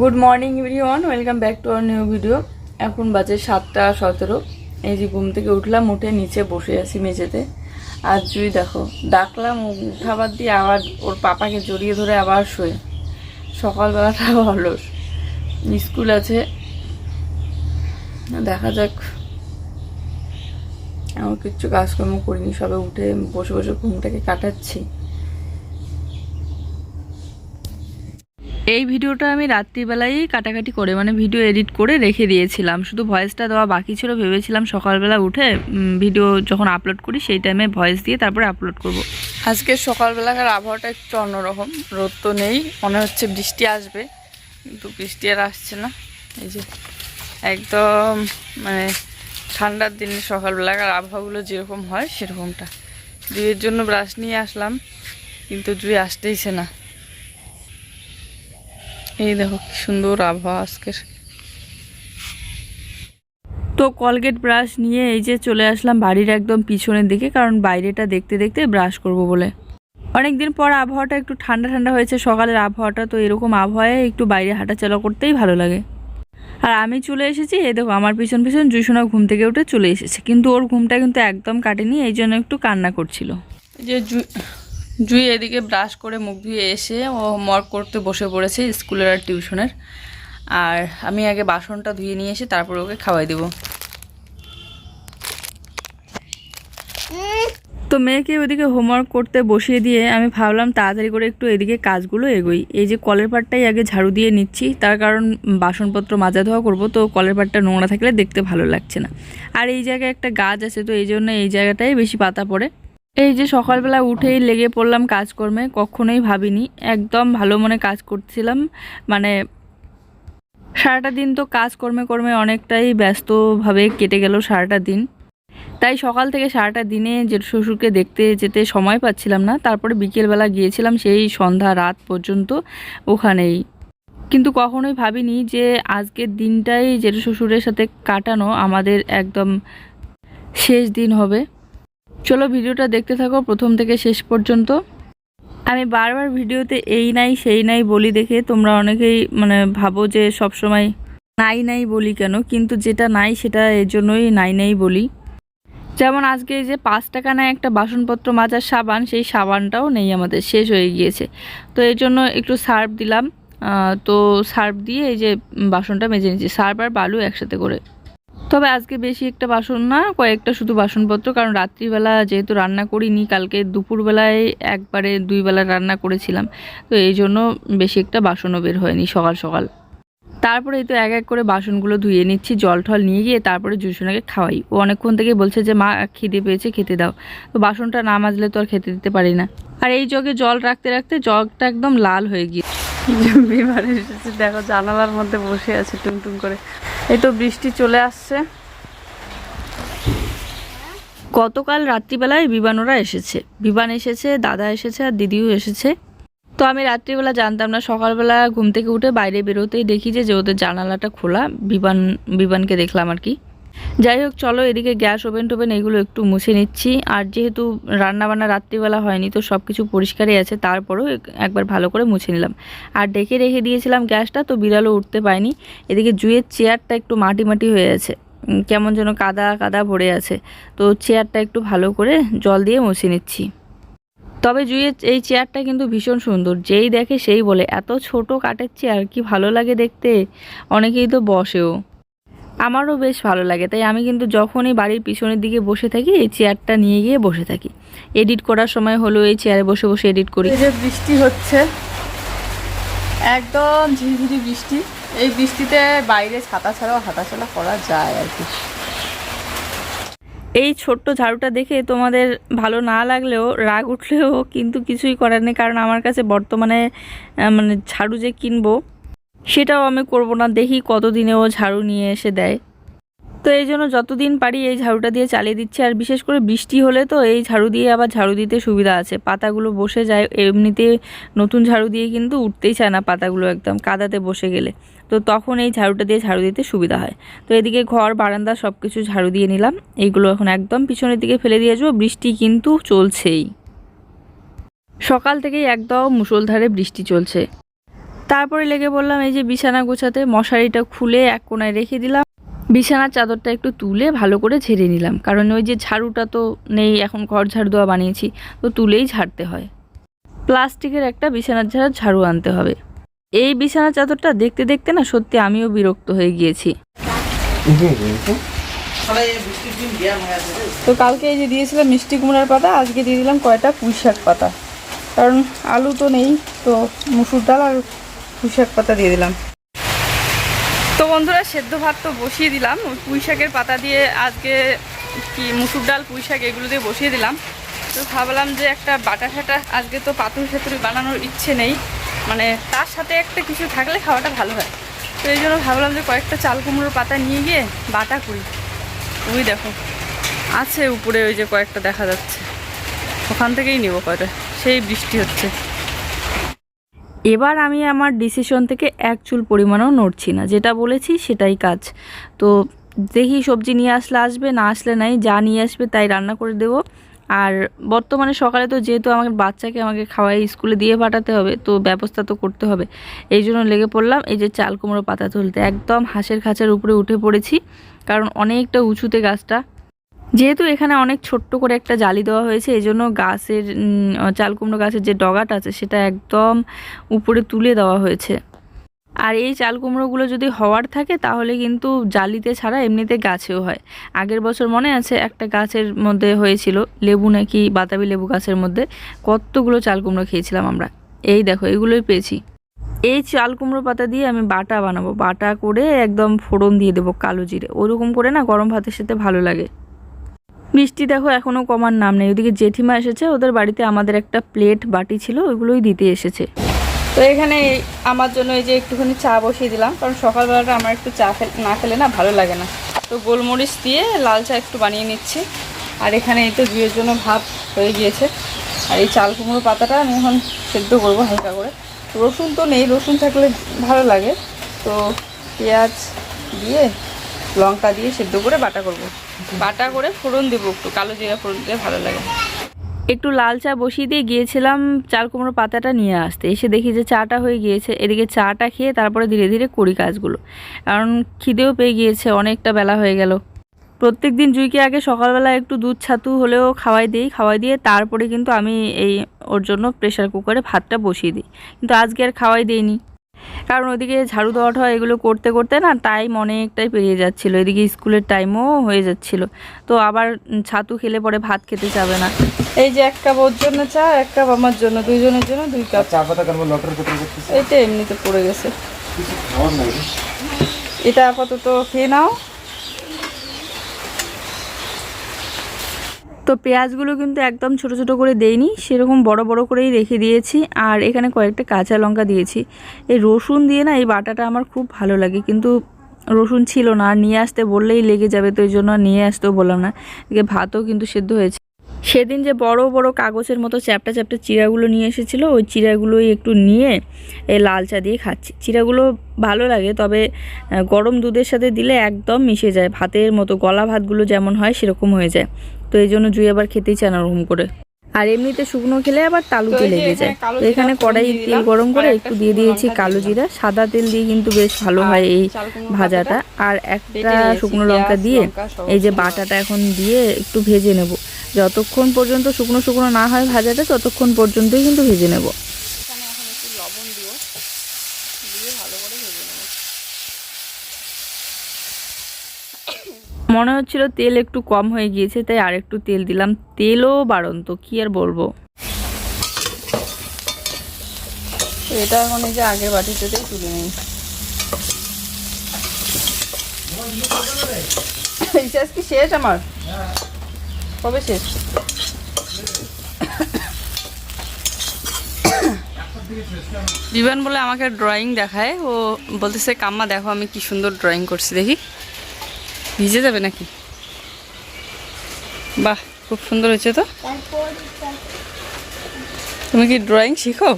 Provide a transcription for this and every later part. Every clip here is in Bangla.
Good morning everyone welcome back to our new video এখন বাজে সাতটা সতেরো। এই যে ঘুম থেকে উঠলাম, উঠে নিচে বসে আছি মেঝেতে। আর জুই দেখো, ডাকলাম উঠাবার দিয়ে আবার ওর পাপাকে জড়িয়ে ধরে আবার শোয়ে। সকালবেলাটা অলস। স্কুল আছে। দেখা যাক। আমার কিচ্ছু কাজকর্ম করিনি, সবে উঠে বসে বসে ঘুমটাকে কাটাচ্ছি। এই ভিডিওটা আমি রাত্রিবেলায় কাটাকাটি করে মানে ভিডিও এডিট করে রেখে দিয়েছিলাম। শুধু ভয়েসটা দেওয়া বাকি ছিল, ভেবেছিলাম সকালবেলা উঠে ভিডিও যখন আপলোড করি, সেই টাইমে ভয়েস দিয়ে তারপরে আপলোড করব। আজকে সকালবেলাকার আবহাওয়াটা একটু অন্যরকম, রোদ তো নেই, মনে হচ্ছে বৃষ্টি আসবে, কিন্তু বৃষ্টি আর আসছে না। এই যে একদম মানে ঠান্ডার দিনে সকালবেলাকার আবহাওয়াগুলো যেরকম হয়, সেরকমটা। জুয়ের জন্য ব্রাশ নিয়ে আসলাম, কিন্তু জুই আসতেইছে না। এই দেখো, কি সুন্দর আবহাওয়া আজকের। তো কলগেট ব্রাশ নিয়ে এই যে চলে আসলাম বাড়ির একদম পিছনের দিকে, কারণ বাইরেটা দেখতে দেখতে ব্রাশ করব বলে। অনেক দিন পর আবহাওয়াটা একটু ঠান্ডা ঠান্ডা হয়েছে, সকালের আবহাওয়াটা তো এরকম আবহাওয়ায় একটু বাইরে হাঁটাচলা করতেই ভালো লাগে। আর আমি চলে এসেছি, এই দেখো, আমার পিছন পিছন জুইসোনা ঘুম থেকে উঠে চলে এসেছে, কিন্তু ওর ঘুমটা কিন্তু একদম কাটেনি, এই জন্য একটু কান্না করছিল। যে জুই এদিকে ব্রাশ করে মুখ ধুয়ে এসে ও হোমওয়ার্ক করতে বসে পড়েছে স্কুলের আর টিউশনের। আর আমি আগে বাসনটা ধুয়ে নিয়ে এসে তারপর ওকে খাওয়াই দেবো। তো মেয়েকে ওইদিকে হোমওয়ার্ক করতে বসিয়ে দিয়ে আমি ভাবলাম তাড়াতাড়ি করে একটু এদিকে কাজগুলো এগোই। এই যে কলের পাটটাই আগে ঝাড়ু দিয়ে নিচ্ছি, তার কারণ বাসনপত্র মাজা ধোয়া করব, তো কলের পাটটা নোংরা থাকলে দেখতে ভালো লাগছে না। আর এই জায়গায় একটা গাছ আছে, তো এই জন্য এই জায়গাটাই বেশি পাতা পড়ে। এই যে সকালবেলা উঠেই লেগে পড়লাম কাজকর্মে, কখনোই ভাবিনি। একদম ভালো মনে কাজ করছিলাম। মানে সারাটা দিন তো কাজ কর্মে অনেকটাই ব্যস্তভাবে কেটে গেল সারাটা দিন। তাই সকাল থেকে সারাটা দিনে জেঠু শ্বশুরকে দেখতে যেতে সময় পাচ্ছিলাম না, তারপরে বিকেলবেলা গিয়েছিলাম সেই সন্ধ্যা রাত পর্যন্ত ওখানেই। কিন্তু কখনোই ভাবিনি যে আজকের দিনটাই জেঠু শ্বশুরের সাথে কাটানো আমাদের একদম শেষ দিন হবে। চলো ভিডিওটা দেখতে থাকো প্রথম থেকে শেষ পর্যন্ত। আমি বারবার ভিডিওতে এই নাই, সেই নাই বলি দেখে তোমরা অনেকেই মানে ভাবো যে সব সময় নাই নাই বলি কেন, কিন্তু যেটা নাই সেটা এর জন্যই নাই নাই বলি। যেমন আজকে যে পাঁচ টাকা নেয় একটা বাসনপত্র মাজার সাবান, সেই সাবানটাও নেই আমাদের, শেষ হয়ে গিয়েছে। তো এর জন্য একটু সার্ফ দিলাম। তো সার্ফ দিয়ে এই যে বাসনটা মেজে নিচ্ছি, সার্ফ আর বালু একসাথে করে। তবে আজকে বেশি একটা বাসন না, কয়েকটা শুধু বাসনপত্র, কারণ রাত্রিবেলা যেহেতু রান্না করিনি, কালকে দুপুরবেলায় একবারে দুইবেলা রান্না করেছিলাম। তো এই জন্য বেশি একটা বাসনও বের হয়নি সকাল সকাল। তারপরে এই তো এক এক করে বাসনগুলো ধুয়ে নিচ্ছি জল টল নিয়ে গিয়ে তারপরে জুসোনাকে খাওয়াই। ও অনেকক্ষণ থেকে বলছে যে মা খিদে পেয়েছে খেতে দাও। তো বাসনটা না মাজলে তো আর খেতে দিতে পারি না। আর এই জগে জল রাখতে রাখতে জগটা একদম লাল হয়ে গিয়ে বিমারে এসেছে দেখো জানালার মধ্যে বসে আছে টুংটুং করে। এই তো বৃষ্টি চলে আসছে। গতকাল রাত্রিবেলায় বিবানোরা এসেছে। বিবান এসেছে দাদা এসেছে আর দিদিও এসেছে। তো আমি রাত্রিবেলা জানতাম না, সকালবেলা ঘুম থেকে উঠে বাইরে বেরোতেই দেখি যে যে ওদের জানালাটা খোলা, বিবান, বিবানকে দেখলাম আর কি। যাই হোক, চলো এদিকে গ্যাস ওভেন টোভেন এগুলো একটু মুছে নিচ্ছি। আর যেহেতু রান্নাবান্না রাত্রিবেলা হয়নি, তো সব কিছু পরিষ্কারই আছে, তারপরেও একবার ভালো করে মুছে নিলাম। আর ডেকে রেখে দিয়েছিলাম গ্যাসটা, তো বিড়ালও উঠতে পায়নি। এদিকে জুয়ের চেয়ারটা একটু মাটি মাটি হয়ে আছে কেমন যেন কাদা কাদা ভরে আছে। তো চেয়ারটা একটু ভালো করে জল দিয়ে মুছে নিচ্ছি। তবে জুইয়ের এই চেয়ারটা কিন্তু ভীষণ সুন্দর। যেই দেখে সেই বলে। এত ছোট কাঠের চেয়ার, কি ভালো লাগে দেখতে? অনেকেই তো বসেও। আমারও বেশ ভালো লাগে। তাই আমি কিন্তু যখনই বাড়ির পিছনের দিকে বসে থাকি, এই চেয়ারটা নিয়ে গিয়ে বসে থাকি। এডিট করার সময় হলো এই চেয়ারে বসে বসে এডিট করি। যে বৃষ্টি হচ্ছে। একদম ঝিরিঝিরি বৃষ্টি। এই বৃষ্টিতে বাইরে ছাতা ছাড়াও হাঁটাচলা করা যায় আর কি। এই ছোট্ট ঝাড়ুটা দেখে তোমাদের ভালো না লাগলেও রাগ উঠলেও কিন্তু কিছুই করার নেই, কারণ আমার কাছে বর্তমানে মানে ঝাড়ু যে কিনবো, সেটাও আমি করব না। দেখি কতদিনে ও ঝাড়ু নিয়ে এসে দেয়। তো এই জন্য যতদিন পারি এই ঝাড়ুটা দিয়ে চালিয়ে দিচ্ছি। আর বিশেষ করে বৃষ্টি হলে তো এই ঝাড়ু দিয়ে আবার ঝাড়ু দিতে সুবিধা আছে। পাতাগুলো বসে যায়, এমনিতে নতুন ঝাড়ু দিয়ে কিন্তু উঠতেই চায় না পাতাগুলো একদম কাদাতে বসে গেলে। তো তখন এই ঝাড়ুটা দিয়ে ঝাড়ু দিতে সুবিধা হয়। তো এদিকে ঘর, বারান্দা সব কিছু ঝাড়ু দিয়ে নিলাম। এইগুলো এখন একদম পিছনের দিকে ফেলে দিয়ে আসব বৃষ্টি কিন্তু চলছেই। সকাল থেকেই একদম মুষলধারে বৃষ্টি চলছে। তারপরে লেগে বললাম এই যে বিছানা গোছাতে। মশারিটা খুলে এক কোনায় রেখে দিলাম। বিছানার চাদরটা একটু তুলে ভালো করে ঝেড়ে নিলাম। কারণ ওই যে ঝাড়ুটা তো নেই, এখন ঘর ঝাড়ু দেওয়া বানিয়েছি, তো তুলেই ঝাড়তে হয়। প্লাস্টিকের একটা বিছানার ঝাড়া ঝাড়ু আনতে হবে। এই বিছানার চাদরটা দেখতে দেখতে না সত্যি আমিও বিরক্ত হয়ে গিয়েছি। তো কালকে এই যে দিয়েছিলাম মিষ্টি কুমড়ার পাতা, আজকে দিয়ে দিলাম কয়টা পুঁই শাক পাতা। কারণ আলু তো নেই, তো মুসুর ডাল আর পুঁই শাক পাতা দিয়ে দিলাম। তো বন্ধুরা, সেদ্ধ ভাত তো বসিয়ে দিলাম। ওই পুঁই শাকের পাতা দিয়ে আজকে কি মুসুর ডাল, পুঁই শাক এগুলো দিয়ে বসিয়ে দিলাম। তো ভাবলাম যে একটা বাটা ফাটা আজকে তো পাতুরি সাতুরি বানানোর ইচ্ছে নেই। মানে তার সাথে একটা কিছু থাকলে খাওয়াটা ভালো হয়। তো এই জন্য ভাবলাম যে কয়েকটা চাল কুমড়োর পাতা নিয়ে গিয়ে বাটা করি। ওই দেখো, আছে উপরে ওই যে কয়েকটা দেখা যাচ্ছে। ওখান থেকেই নেব কয়টা, সেই বৃষ্টি হচ্ছে। এবার আমি আমার ডিসিশন থেকে এক চুল পরিমাণও নড়ছি না। যেটা বলেছি সেটাই কাজ। তো দেখি সবজি নিয়ে আসলে আসবে, না আসলে নাই, যা নিয়ে আসবে তাই রান্না করে দেবো। আর বর্তমানে সকালে তো যেহেতু আমার বাচ্চাকে আমাকে খাওয়াই স্কুলে দিয়ে পাঠাতে হবে, তো ব্যবস্থা তো করতে হবে। এই জন্য লেগে পড়লাম এই যে চাল কুমড়ো পাতা তুলতে। একদম হাঁসের খাঁচার উপরে উঠে পড়েছি, কারণ অনেকটা উঁচুতে গাছটা। যেহেতু এখানে অনেক ছোট্ট করে একটা জালি দেওয়া হয়েছে এই জন্য গাছের চাল কুমড়ো গাছের যে ডগাটা আছে সেটা একদম উপরে তুলে দেওয়া হয়েছে। আর এই চাল কুমড়োগুলো যদি হওয়ার থাকে তাহলে কিন্তু জালিতে ছাড়া এমনিতে গাছেও হয়। আগের বছর মনে আছে একটা গাছের মধ্যে হয়েছিল, লেবু নাকি বাতাবি লেবু গাছের মধ্যে, কতগুলো চাল কুমড়ো খেয়েছিলাম আমরা। এই দেখো, এগুলোই পেয়েছি। এই চাল কুমড়ো পাতা দিয়ে আমি বাটা বানাবো। বাটা করে একদম ফোড়ন দিয়ে দেবো কালো জিরে। ওরকম করে না গরম ভাতের সাথে ভালো লাগে। বৃষ্টি দেখো এখনও কমার নাম নেই। ওদিকে জেঠিমা এসেছে, ওদের বাড়িতে আমাদের একটা প্লেট বাটি ছিল ওইগুলোই দিতে এসেছে। তো এখানে আমার জন্য এই যে একটুখানি চা বসিয়ে দিলাম, কারণ সকালবেলাটা আমার একটু চা না খেলে না ভালো লাগে না। তো গোলমরিচ দিয়ে লাল চা একটু বানিয়ে নিচ্ছি। আর এখানে এই তো দুইয়ের জন্য ভাত হয়ে গিয়েছে। আর এই চাল কুমড়ো পাতাটা আমি এখন সেদ্ধ করব হালকা করে। রসুন তো নেই, রসুন থাকলে ভালো লাগে। তো পেঁয়াজ দিয়ে, লঙ্কা দিয়ে সেদ্ধ করে বাটা করব। বাটা করে ফোড়ন দেবো একটু, কালো জিরা ফোড়ন দিলে ভালো লাগে। একটু লাল চা বসিয়ে দিয়ে গিয়েছিলাম, চাল কুমড়ো পাতাটা নিয়ে আসতে। এসে দেখি যে চাটা হয়ে গিয়েছে। এদিকে চাটা খেয়ে তারপরে ধীরে ধীরে করি কাজগুলো। কারণ খিদেও পেয়ে গিয়েছে, অনেকটা বেলা হয়ে গেল। প্রত্যেক দিন জুইকে আগে সকালবেলা একটু দুধ ছাতু হলেও খাওয়াই দিই, খাওয়াই দিয়ে তারপরে কিন্তু আমি এই ওর জন্য প্রেশার কুকারে ভাতটা বসিয়ে দিই। কিন্তু আজকে আর খাওয়াই দিইনি। কারণ ওদিকে ঝাড়ু দেওয়া ঠাওয়া এগুলো করতে করতে না টাইম অনেকটাই পেরিয়ে যাচ্ছিল। এদিকে স্কুলের টাইমও হয়ে যাচ্ছিল। তো আবার ছাতু খেলে পরে ভাত খেতে যাবে না। এই যে এক কাপ ওর জন্য চা এক কাপ আমার জন্য দুইজনের জন্য দুই কাপ। চা পাতা লটার এইটা এমনিতে পড়ে গেছে। এটা আপাতত খেয়ে নাও। তো পেঁয়াজগুলো কিন্তু একদম ছোট ছোট করে দেইনি, সেরকম বড় বড় করেই রেখে দিয়েছি। আর এখানে কয়েকটা কাঁচা লঙ্কা দিয়েছি। এই রসুন দিয়ে না এই বাটাটা আমার খুব ভালো লাগে, কিন্তু রসুন ছিল না, আর নিয়ে আসতে বললেই লেগে যাবে, তো এই জন্য নিয়ে আসতেও বললাম না। এদিকে ভাতও কিন্তু সেদ্ধ হয়েছে। সেদিন যে বড় বড় কাগজের মতো চ্যাপটা চ্যাপটা চিরাগুলো নিয়ে এসেছিল, ওই চিরাগুলোই একটু নিয়ে এই লাল চা দিয়ে খাচ্ছি। চিরাগুলো ভালো লাগে, তবে গরম দুধের সাথে দিলে একদম মিশে যায়, ভাতের মতো গলা ভাতগুলো যেমন হয় সেরকম হয়ে যায়। তো এই জন্য জুই আবার খেতেই চায় না ওরকম করে। আর এমনিতে শুকনো খেলে আবার তালুতে লেগে যায় তো এখানে কড়াই তেল গরম করে একটু দিয়ে দিয়েছি কালো জিরা। সাদা তেল দিয়ে কিন্তু বেশ ভালো হয় এই ভাজাটা। আর একটা শুকনো লঙ্কা দিয়ে এই যে বাটাটা এখন দিয়ে একটু ভেজে নেব। যতক্ষণ পর্যন্ত শুকনো শুকনো না হয় ভাজাটা ততক্ষণ পর্যন্তই কিন্তু ভেজে নেব এখানে এখন একটু লবণ দিও দিয়ে ভালো করে ভেজে নেব মনে হচ্ছিল তেল একটু কম হয়ে গিয়েছে তাই আর একটু তেল দিলাম। তেলও বাড়ন্ত কি আর বলব? এটা এখন এই যে আগের বাটিতে তুলে নিই। রিচার্জ কি শেষ আমার? কবে শেষ? বিমান বলে আমাকে ড্রয়িং দেখায় ও বলতেছে কাম্মা দেখো আমি কি সুন্দর ড্রয়িং করছি দেখি। ভিজে যাবে নাকি? বাহ খুব সুন্দর হয়েছে তো? তুমি কি ড্রয়িং শিখো?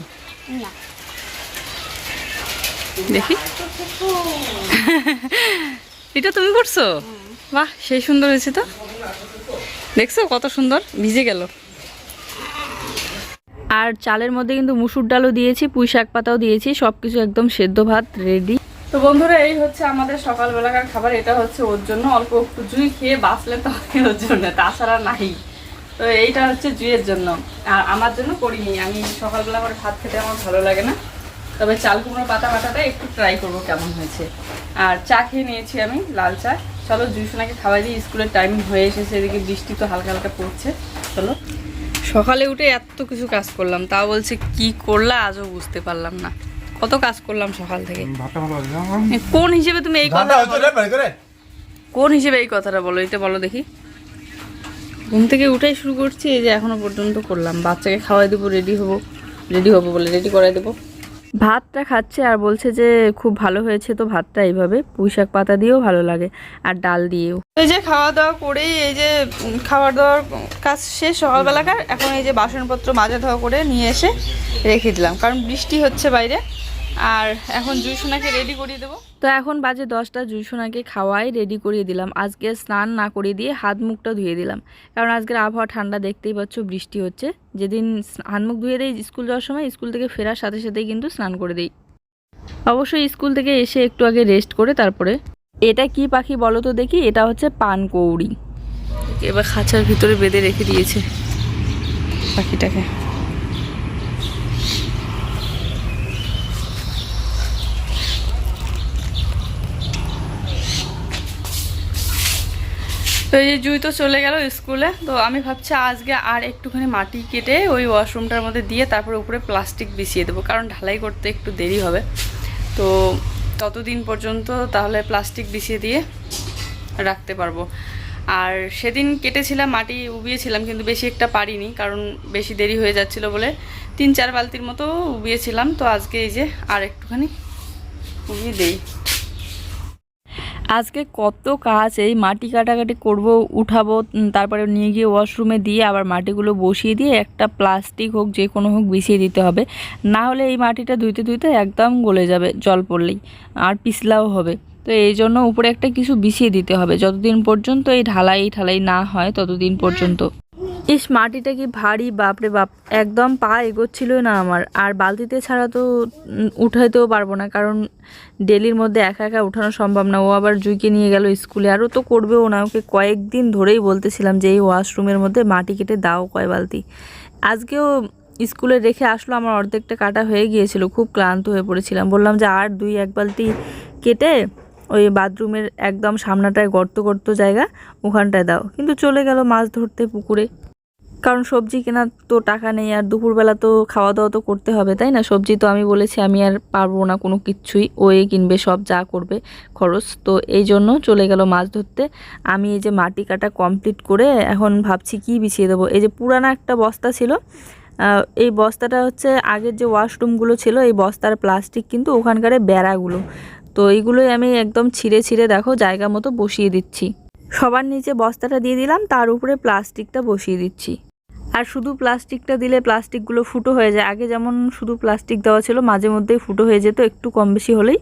দেখি। এটা তুমি করছ? বাহ সেই সুন্দর হয়েছে তো? দেখছ কত সুন্দর? ভিজে গেল। আর চালের মধ্যে কিন্তু মুসুর ডালও দিয়েছি পুঁই শাক পাতাও দিয়েছি সব কিছু একদম সেদ্ধ ভাত রেডি তো বন্ধুরা, এই হচ্ছে আমাদের সকালবেলাকার খাবার। এটা হচ্ছে ওর জন্য অল্প একটু জুই খেয়ে বাঁচলে তো ওর জন্য, তাছাড়া নাই। তো এইটা হচ্ছে জুইয়ের জন্য। আর আমার জন্য করিনি। আমি সকালবেলা করে ভাত খেতে আমার ভালো লাগে না। তবে চাল কুমড়ো, পাতা পাতাটা একটু ট্রাই করব কেমন হয়েছে। আর চা খেয়ে নিয়েছি আমি, লাল চা। চলো জুই সোনাকে খাওয়াই দিই, স্কুলের টাইমিং হয়ে এসেছে, এদিকে বৃষ্টি তো হালকা হালকা পড়ছে। চলো। সকালে উঠে এত কিছু কাজ করলাম, তাও বলছে কি করলা আজও বুঝতে পারলাম না। কত কাজ করলাম সকাল থেকে। ভাতটা ভালো আছে কোন হিসেবে তুমি এই কথা কোন হিসেবে এই কথাটা বলো এটা বলো দেখি। ঘুম থেকে উঠাই শুরু করছি এই যে এখনও পর্যন্ত করলাম। বাচ্চাকে খাওয়াই দেবো রেডি হব। রেডি হব বলে রেডি করাই দেবো। ভাতটা খাচ্ছে আর বলছে যে খুব ভালো হয়েছে তো ভাতটা এইভাবে। পুঁই শাক পাতা দিয়েও ভালো লাগে আর ডাল দিয়েও। এই যে খাওয়া দাওয়া করেই এই যে খাবার দাওয়ার কাজ শেষ সকালবেলাকার, এখন এই যে বাসনপত্র মাজা ধোয়া করে নিয়ে এসে রেখে দিলাম। কারণ বৃষ্টি হচ্ছে বাইরে। আর এখন জুইসোনাকে রেডি করিয়ে দেবো। তো এখন বাজে দশটা জুইসোনাকে খাওয়াই রেডি করিয়ে দিলাম। আজকে স্নান না করিয়ে দিয়ে হাত মুখটা ধুয়ে দিলাম। কারণ আজকের আবহাওয়া ঠান্ডা দেখতেই পাচ্ছ বৃষ্টি হচ্ছে। যেদিন হাত মুখ ধুয়ে দেই স্কুল যাওয়ার সময় স্কুল থেকে ফেরার সাথে সাথেই কিন্তু স্নান করে দিই। অবশ্যই স্কুল থেকে এসে একটু আগে রেস্ট করে তারপরে। এটা কি পাখি বলো তো দেখি এটা হচ্ছে পানকৌড়ি এবার খাঁচার ভিতরে বেঁধে রেখে দিয়েছে। পাখিটাকে। তো এই যে জুই তো চলে গেল স্কুলে, তো আমি ভাবছি আজকে আর একটুখানি মাটি কেটে ওই ওয়াশরুমটার মধ্যে দিয়ে তারপরে উপরে প্লাস্টিক বিছিয়ে দেবো, কারণ ঢালাই করতে একটু দেরি হবে। তো ততদিন পর্যন্ত তাহলে প্লাস্টিক বিছিয়ে দিয়ে রাখতে পারব। আর সেদিন কেটেছিলাম, মাটি উবিয়েছিলাম, কিন্তু বেশি একটা পারিনি, কারণ বেশি দেরি হয়ে যাচ্ছিল বলে তিন চার বালতির মতো উবিয়েছিলাম। তো আজকে এই যে আর একটুখানি উবিয়ে দেই। আজকে কত কাজ, এই মাটি কাটাকাটি করব, উঠাবো তারপরে নিয়ে গিয়ে ওয়াশরুমে দিয়ে আবার মাটিগুলো বসিয়ে দিয়ে একটা প্লাস্টিক হোক, যে কোনো হোক বিছিয়ে দিতে হবে। না হলে এই মাটিটা ধুইতে ধুইতে একদম গলে যাবে, জল পড়লেই, আর পিছলাও হবে। তো এই জন্য উপরে একটা কিছু বিছিয়ে দিতে হবে। যতদিন পর্যন্ত এই ঢালাই ঢালাই না হয়, ততদিন পর্যন্ত। ইস, মাটিটা কি ভারী, বাপরে বাপ। একদম পা এগোচ্ছিলই না আমার। আর বালতিতে ছাড়া তো উঠাইতেও পারব না, কারণ ডেলির মধ্যে একা একা উঠানো সম্ভব না। ও আবার জুইকে নিয়ে গেল স্কুলে। আরও তো করবেও না। ওকে কয়েকদিন ধরেই বলতেছিলাম যে, এই ওয়াশরুমের মধ্যে মাটি কেটে দাও কয় বালতি। আজকেও স্কুলে রেখে আসলো, আমার অর্ধেকটা কাটা হয়ে গিয়েছিল। খুব ক্লান্ত হয়ে পড়েছিলাম। বললাম যে, আর দুই, এক বালতি কেটে ওই বাথরুমের একদম সামনাটায় গর্ত গর্ত জায়গা ওখানটায় দাও। কিন্তু চলে গেল মাছ ধরতে পুকুরে। কারণ সবজি কেনার তো টাকা নেই আর দুপুরবেলা তো খাওয়া দাওয়া তো করতে হবে, তাই না? সবজি তো আমি বলেছি আমি আর পারব না কোনো কিচ্ছুই ওয়ে কিনবে, সব যা করবে খরচ। তো এই জন্য চলে গেল মাছ ধরতে। আমি এই যে মাটি কাটা কমপ্লিট করে এখন ভাবছি কি বিছিয়ে দেবো? এই যে পুরানা একটা বস্তা ছিল এই বস্তাটা হচ্ছে আগের যে ওয়াশরুমগুলো ছিল, এই বস্তার প্লাস্টিক কিন্তু ওখানকার বেড়াগুলো। তো এইগুলোই আমি একদম ছিঁড়ে ছিঁড়ে দেখো জায়গা মতো বসিয়ে দিচ্ছি। সবার নিচে বস্তাটা দিয়ে দিলাম, তার উপরে প্লাস্টিকটা বসিয়ে দিচ্ছি। আর শুধু প্লাস্টিকটা দিলে প্লাস্টিকগুলো ফুটো হয়ে যায়। আগে যেমন শুধু প্লাস্টিক দেওয়া ছিল, মাঝে মধ্যেই ফুটো হয়ে যেত, একটু কম বেশি হলেই।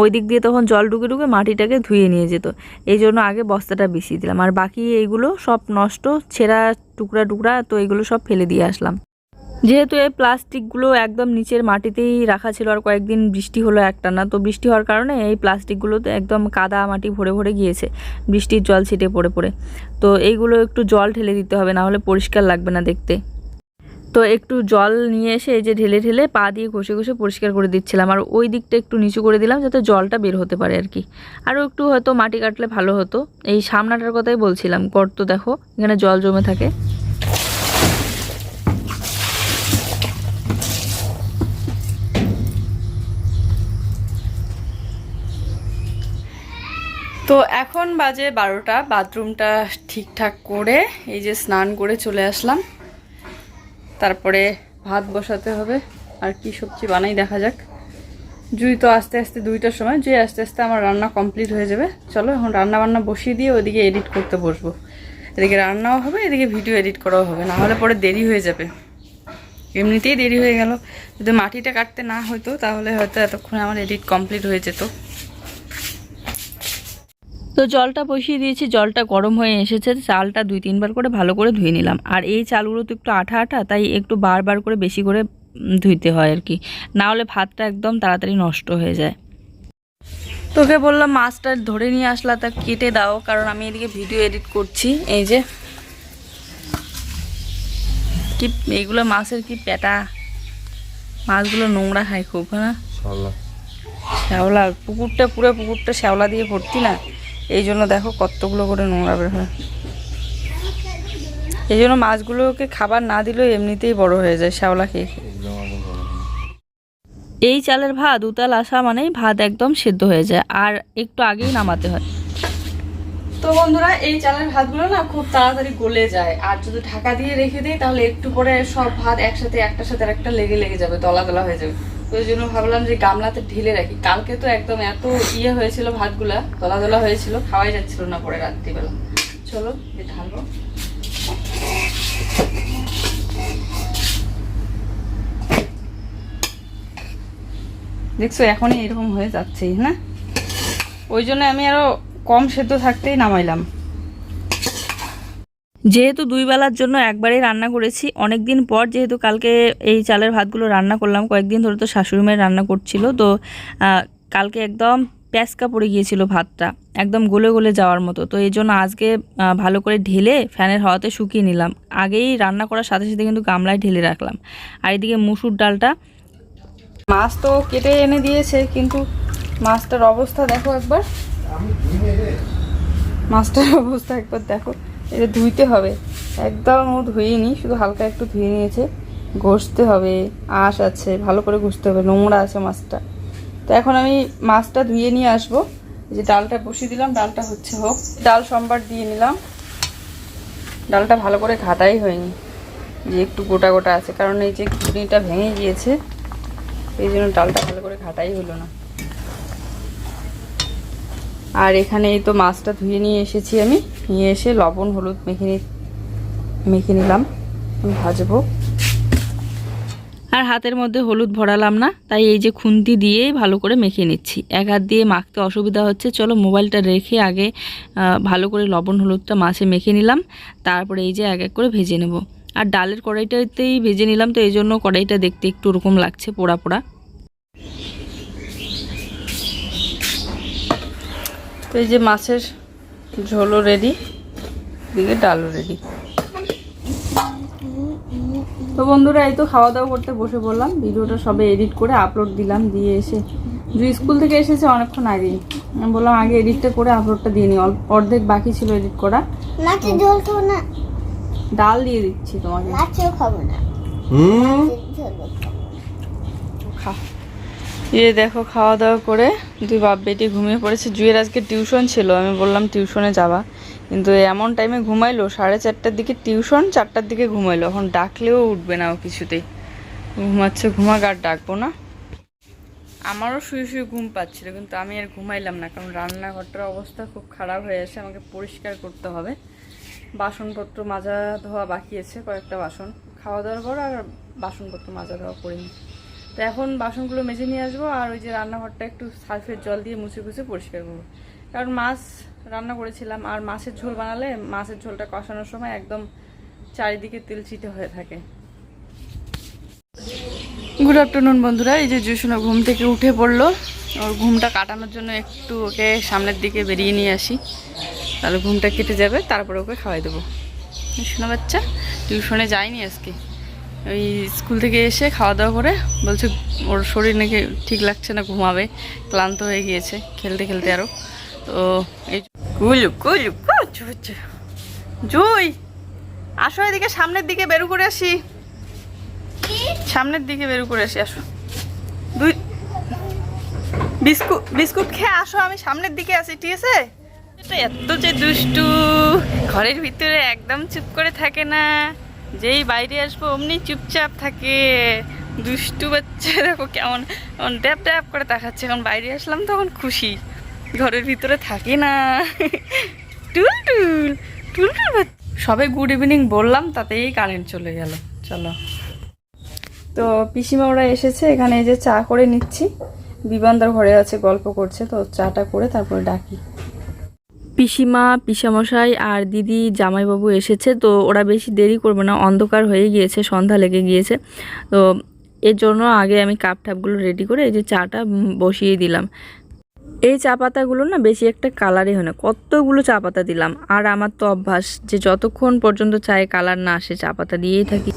ওই দিক দিয়ে তখন জল ঢুকে ঢুকে মাটিটাকে ধুয়ে নিয়ে যেত। এই জন্য আগে বস্তাটা বিছিয়ে দিলাম। আর বাকি এইগুলো সব নষ্ট, ছেঁড়া টুকরা টুকরা, তো এগুলো সব ফেলে দিয়ে আসলাম। যেহেতু এই প্লাস্টিকগুলো একদম নিচের মাটিতেই রাখা ছিল আর কয়েকদিন বৃষ্টি হলো একটানা, তো বৃষ্টি হওয়ার কারণে এই প্লাস্টিকগুলোতে একদম কাদা মাটি ভরে ভরে গিয়েছে, বৃষ্টির জল ছিটে পড়ে পড়ে। তো এইগুলো একটু জল ঢেলে দিতে হবে না হলে পরিষ্কার লাগবে না দেখতে। তো একটু জল নিয়ে এসে এই যে ঢেলে ঢেলে পা দিয়ে ঘষে ঘষে পরিষ্কার করে দিচ্ছিলাম, আর ওই দিকটা একটু নিচু করে দিলাম যাতে জলটা বের হতে পারে আর কি। আরও একটু হয়তো মাটি কাটলে ভালো হতো। এই সামনাটার কথাই বলছিলাম, গর্ত দেখো, এখানে জল জমে থাকে। তো এখন বাজে বারোটা, বাথরুমটা ঠিকঠাক করে এই যে স্নান করে চলে আসলাম। তারপরে ভাত বসাতে হবে, আর কি সবজি বানাই দেখা যাক। জুই তো আস্তে আস্তে দুইটার সময়, জুই আস্তে আস্তে আমার রান্না কমপ্লিট হয়ে যাবে। চলো এখন রান্না বান্না বসিয়ে দিয়ে ওদিকে এডিট করতে বসবো। এদিকে রান্নাও হবে, এদিকে ভিডিও এডিট করাও হবে, না হলে পরে দেরি হয়ে যাবে। এমনিতেই দেরি হয়ে গেল। যদি মাটিটা কাটতে না হতো তাহলে হয়তো এতক্ষণে আমার এডিট কমপ্লিট হয়ে যেত। তো জলটা বসিয়ে দিয়েছি জলটা গরম হয়ে এসেছে চালটা দুই তিনবার করে ভালো করে ধুয়ে নিলাম। আর এই চালগুলো তো একটু আঠা আঠা তাই একটু বারবার করে বেশি করে ধুইতে হয় আর কি। না হলে ভাতটা একদম তাড়াতাড়ি নষ্ট হয়ে যায়। তোকে বললাম মাছটা ধরে নিয়ে আসলা তা কেটে দাও কারণ আমি এদিকে ভিডিও এডিট করছি এই যে। কি এইগুলো মাছের কি পেটা? মাছগুলো নোংরা খায় খুব হ্যাঁ? শ্যাওলা পুকুরটা পুরো পুকুরটা শ্যাওলা দিয়ে ভর্তি না? এই জন্য দেখো কতগুলো করে নোংরা বের হয়। এই জন্য মাছগুলোকে খাবার না দিলেও এমনিতেই বড় হয়ে যায় শ্যাওলা খেয়ে খেয়ে। এই চালের ভাত উতাল আসা মানেই ভাত একদম সেদ্ধ হয়ে যায় আর একটু আগেই নামাতে হয়। তো বন্ধুরা এই চালের ভাতগুলো না খুব তাড়াতাড়ি গলে যায় আর যদি ঢাকা দিয়ে রেখে দিই তাহলে একটু পরে সব ভাত একসাথে একটার সাথে একটা লেগে লেগে যাবে দলা দলা হয়ে যাবে। তো ওই জন্য ভাবলাম যে গামলাতে ঢেলে রাখি। কালকে তো একদম এত ইয়ে হয়েছিল ভাতগুলা দলা দলা হয়েছিল, খাওয়াই যাচ্ছিল না পরে রাত্রিবেলা। চলো যে ঢালবো। দেখছ, এখনই এরকম হয়ে যাচ্ছেই না ওই জন্য আমি আরও কম সেদ্ধ থাকতেই নামাইলাম। যেহেতু দুই বেলার জন্য একবারেই রান্না করেছি অনেক দিন পর যেহেতু কালকে এই চালের ভাতগুলো রান্না করলাম, কয়েকদিন ধরে তো শাশুড়ি মায়ের রান্না করছিল, তো কালকে একদম প্যাঁচকা পড়ে গিয়েছিল ভাতটা, একদম গলে গলে যাওয়ার মতো, তো এই জন্য আজকে ভালো করে ঢেলে ফ্যানের হাওয়াতে শুকিয়ে নিলাম, আগেই রান্না করার সাথে সাথে কিন্তু গামলায় ঢেলে রাখলাম, আর এদিকে মুসুর ডালটা মাছ তো কেটে এনে দিয়েছে, কিন্তু মাছটার অবস্থা দেখো একবার, মাছটার অবস্থা একবার দেখো। এটা ধুইতে হবে। একদম ও ধুইনি, শুধু হালকা একটু ধুয়ে নিয়েছে। ঘষতে হবে, আঁশ আছে, ভালো করে ঘষতে হবে, নোংরা আছে মাছটা। তো এখন আমি মাছটা ধুয়ে নিয়ে আসব। যে ডালটা বসিয়ে দিলাম, ডালটা হচ্ছে হোক। ডাল সম্বার দিয়ে নিলাম। ডালটা ভালো করে ঘাটাই হয়নি, যে একটু গোটা গোটা আছে, কারণ এই যে ঘুগনিটা ভেঙে গিয়েছে, এই জন্য ডালটা ভালো করে ঘাটাই হলো না। আর এখানে এই তো মাছটা ধুয়ে নিয়ে এসেছি আমি। নিয়ে এসে লবণ, হলুদ মেখে মেখে নিলাম। ভাজবো। আর হাতের মধ্যে হলুদ ভরালাম না, তাই এই যে খুন্তি দিয়েই ভালো করে মেখে নিচ্ছি। এক হাত দিয়ে মাখতে অসুবিধা হচ্ছে, চলো মোবাইলটা রেখে আগে ভালো করে লবণ, হলুদটা মাছে মেখে নিলাম। তারপরে এই যে এক এক করে ভেজে নেব। আর ডালের কড়াইটাতেই ভেজে নিলাম তো, এই জন্য কড়াইটা দেখতে একটু ওরকম লাগছে পোড়া পোড়া। তো এই যে মাছের ঝোলও রেডি দিকে ডালও রেডি তো বন্ধুরা এই তো খাওয়া দাওয়া করতে বসে বললাম ভিডিওটা সবে এডিট করে আপলোড দিলাম দিয়ে এসে জুই স্কুল থেকে এসেছে অনেকক্ষণ আগেই আমি বললাম আগে এডিটটা করে আপলোডটা দিয়ে নিই অল- অর্ধেক বাকি ছিল এডিট করা। মাছের ঝোল খাব না? ডাল দিয়ে দিচ্ছি তোমাকে। মাছও খাব না। হুম? এ দেখো, খাওয়া দাওয়া করে দুই বাপ বেটি ঘুমিয়ে পড়েছে। জুয়ের আজকে টিউশন ছিল, আমি বললাম টিউশনে যাবা। কিন্তু এমন টাইমে ঘুমাইলো, সাড়ে চারটার দিকে টিউশন, চারটার দিকে ঘুমাইলো। এখন ডাকলেও উঠবে না ও কিছুতেই। ঘুমাচ্ছে, ঘুমাক আর ডাকবো না। আমারও শুয়ে শুয়ে ঘুম পাচ্ছিল, কিন্তু আমি আর ঘুমাইলাম না, কারণ রান্নাঘরটার অবস্থা খুব খারাপ হয়ে আছে, আমাকে পরিষ্কার করতে হবে। বাসনপত্র মাজা ধোয়া বাকি আছে, কয়েকটা বাসন। খাওয়া দাওয়ার পর আর বাসনপত্র মাজা ধোয়া করিনি। তো এখন বাসনগুলো মেজে নিয়ে আসব, আর ওই যে রান্নাঘরটা একটু সার্ফের জল দিয়ে মুছে মুছে পরিষ্কার করব। কারণ মাছ রান্না করেছিলাম, আর মাছের ঝোল বানালে মাছের ঝোলটা কষানোর সময় একদম চারিদিকে তেল চিটে হয়ে থাকে। গুড আফটারনুন বন্ধুরা, এই যে জুসুনো ঘুম থেকে উঠে পড়ল। ওর ঘুমটা কাটানোর জন্য একটু ওকে সামনের দিকে বেরিয়ে নিয়ে আসি। তাহলে ঘুমটা কেটে যাবে, তারপরে ওকে খাওয়াই দেবো। শোনা বাচ্চা টিউশনে যায়নি আজকে? ওই স্কুল থেকে এসে খাওয়া দাওয়া করে বলছে ওর শরীর নাকি ঠিক লাগছে না, ঘুমাবে, ক্লান্ত হয়ে গিয়েছে খেলতে খেলতে আরও তো এই জুই আসো এদিকে, সামনের দিকে বেরু করে আসি। সামনের দিকে বেরু করে আসি, আসো। দুই বিস্কুট বিস্কুট খেয়ে আসো, আমি সামনের দিকে আসি, ঠিক আছে? এত যে দুষ্টু, ঘরের ভিতরে একদম চুপ করে থাকে না। যেই বাইরে আসব, অমনি চুপচাপ থাকে। দুষ্টু বাচ্চা, দেখো কেমন ট্যাপ ট্যাপ করে তাকাচ্ছে। এখন বাইরে আসলাম, তখন খুশি। ঘরের ভিতরে থাকে না। টুল টুল টুল টুল। সবে গুড ইভিনিং বললাম, তাতেই কারেন্ট চলে গেল। চলো। তো পিসিমা ওরা এসেছে, এখানে এই যে চা করে নিচ্ছি। বিবান্দার ঘরে আছে, গল্প করছে, তো চাটা করে তারপরে ডাকি। পিসিমা, পিসামশাই আর দিদি জামাইবাবু এসেছে, তো ওরা বেশি দেরি করবে না, অন্ধকার হয়ে গিয়েছে, সন্ধ্যা লেগে গিয়েছে। তো এর জন্য আগে আমি কাপ টাপগুলো রেডি করে এই যে চাটা বসিয়ে দিলাম। এই চা পাতাগুলো না বেশি একটা কালারই হয় না, কতগুলো চা পাতা দিলাম। আর আমার তো অভ্যাস যে যতক্ষণ পর্যন্ত চায়ে কালার না আসে, চা পাতা দিয়েই থাকি।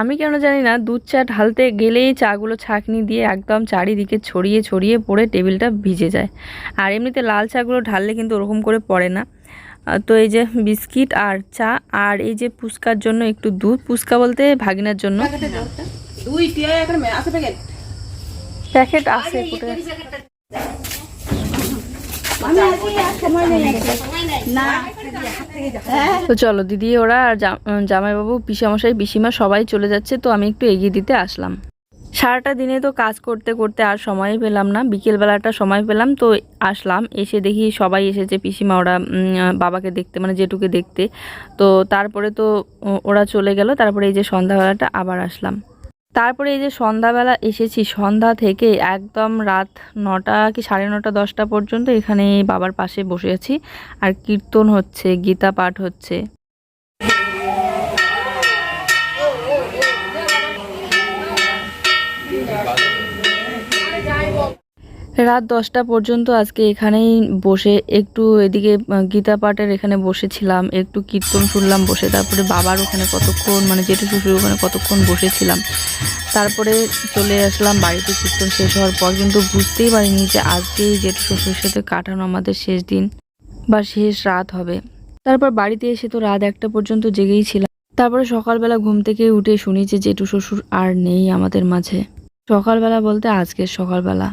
আমি কেন জানি না দুধ চা ঢালতে গেলেই চাগুলো ছাঁকনি দিয়ে একদম চারিদিকে ছড়িয়ে ছড়িয়ে পড়ে টেবিলটা ভিজে যায়। আর এমনিতে লাল চাগুলো ঢাললে কিন্তু ওরকম করে পড়ে না। তো এই যে বিস্কিট আর চা আর এই যে পুস্কার জন্য একটু দুধ পুস্কা বলতে ভাগিনার জন্য। প্যাকেট আছে কোটে তো চলো দিদি ওরা আর জাম- জামাইবাবু পিসামশাই পিসিমা সবাই চলে যাচ্ছে তো আমি একটু এগিয়ে দিতে আসলাম। সারাটা দিনে তো কাজ করতে করতে আর সময় পেলাম না বিকেলবেলাটা সময় পেলাম তো আসলাম এসে দেখি সবাই এসেছে পিসিমা ওরা বাবাকে দেখতে মানে জেঠুকে দেখতে। তো তারপরে তো ওরা চলে গেল তারপরে এই যে সন্ধ্যাবেলাটা আবার আসলাম। তারপরে এই যে সন্ধ্যাবেলা এসেছি, সন্ধ্যা থেকে একদম রাত নটা কি সাড়ে নটা, দশটা পর্যন্ত এখানে বাবার পাশে বসে আছি। আর কীর্তন হচ্ছে, গীতা পাঠ হচ্ছে। রাত দশটা পর্যন্ত আজকে এখানেই বসে, একটু এদিকে গীতা পাঠের এখানে বসেছিলাম, একটু কীর্তন শুনলাম বসে, তারপরে বাবার ওখানে কতক্ষণ মানে জেঠু শ্বশুর ওখানে কতক্ষণ বসেছিলাম। তারপরে চলে আসলাম, বাড়িতে কীর্তন শেষ হওয়ার পর, কিন্তু বুঝতেই পারিনি যে আজকেই জেঠু শ্বশুরের সাথে কাটানো আমাদের শেষ দিন বা শেষ রাত হবে। তারপর বাড়িতে এসে তো রাত একটা পর্যন্ত জেগেই ছিলাম। তারপরে সকালবেলা ঘুম থেকে উঠে শুনি যে জেঠু শ্বশুর আর নেই আমাদের মাঝে। সকালবেলা বলতে আজকের সকালবেলা।